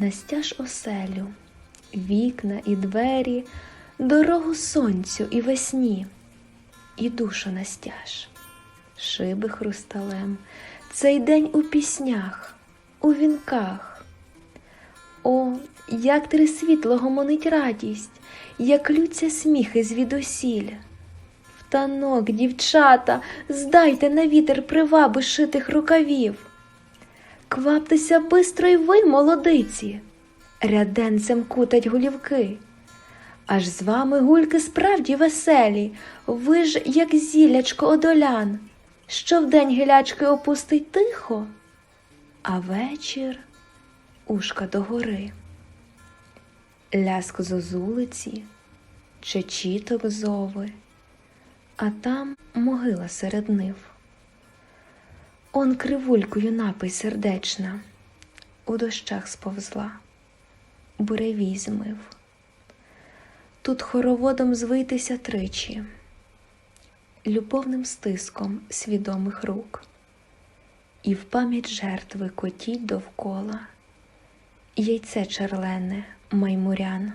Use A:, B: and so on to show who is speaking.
A: Настяж оселю, вікна і двері, дорогу сонцю і весні, і душу настяж, шиби хрусталем, цей день у піснях, у вінках. О, як три світло гомонить радість, як лються сміхи звідусіль. Танок, дівчата, здайте на вітер приваби шитих рукавів. Кваптеся бистро й ви, молодиці, ряденцем кутать голівки. Аж з вами гульки справді веселі, ви ж, як зілячко одолян, що вдень гілячки опустить тихо, а вечір ушка догори. Ляск зозулиці, чечіток зови, а там могила серед нив. Он кривулькою напий сердечна, у дощах сповзла, буревій змив. Тут хороводом звийтеся тричі, любовним стиском свідомих рук, і в пам'ять жертви котіть довкола, яйце черлене маймурян.